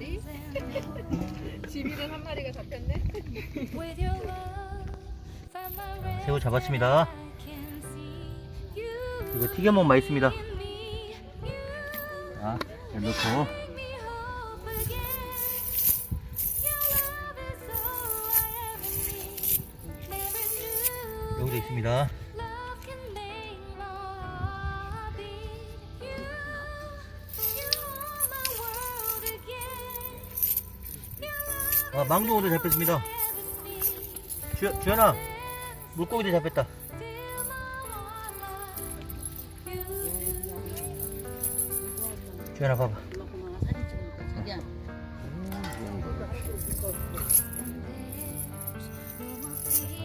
마리? 집이는 한 마리가 잡혔네. 새우 잡았습니다. 이거 맛있습니다. me. You 자, 잘 넣고 여기도 있습니다. 아, 망둥어도 잡혔습니다. 주, 주연아, 물고기도 잡혔다. 주연아, 봐봐.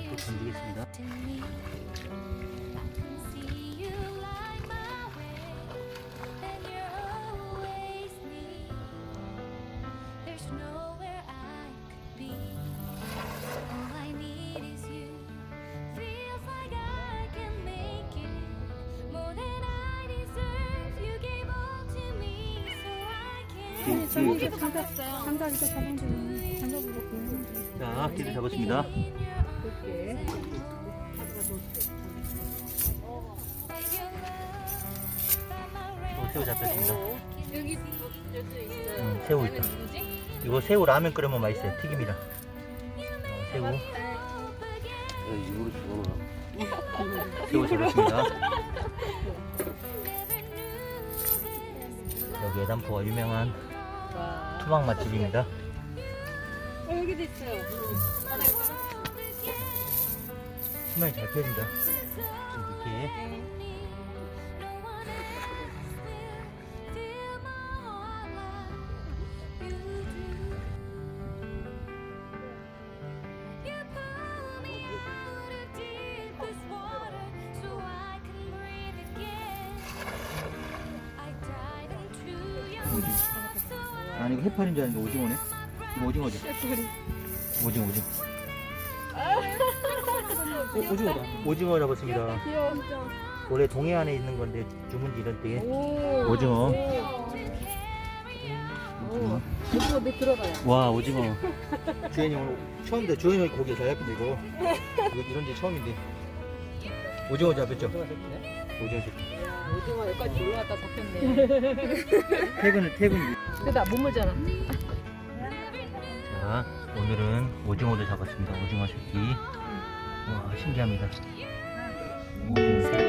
또 던지겠습니다. 저기도 잡은 줄. 장작으로 보이는 줄. 자, 기도 잡았습니다. 볼게. 또 새우 잡혔습니다. 여기 여기 있어요. 음, 새우 있다. 누구지? 이거 새우 라면 끓여면 맛있어요. 튀김이다. 어, 새우. 새우 잡았습니다. 여기 예단포가 유명한 와. 투망 맛집입니다. 어 여기도 있어요. 바닥에 떨어졌어. 수명이 잘 펴진다. 해파리인 줄 알았는데 오징어네. 이거 오징어죠. 오징어 오징어. 어, 오징어다. 오징어 잡았습니다. 귀여워 진짜. 원래 동해안에 있는 건데 주문지 이런 때 오. 오징어. 오. 오징어 내 들어가요. 와 오징어. 주현이 오늘 처음인데 주현이 고기 잘 잡힌다 이거. 이거 이런 데 처음인데. 오징어 잡혔죠? 오징어 잡혔. 오징어 여기까지 올라왔다 잡혔네. 퇴근을 퇴근. 그다 못 물잖아. 자 오늘은 오징어도 잡았습니다. 오징어 새끼. 와 신기합니다. 오징어 새끼.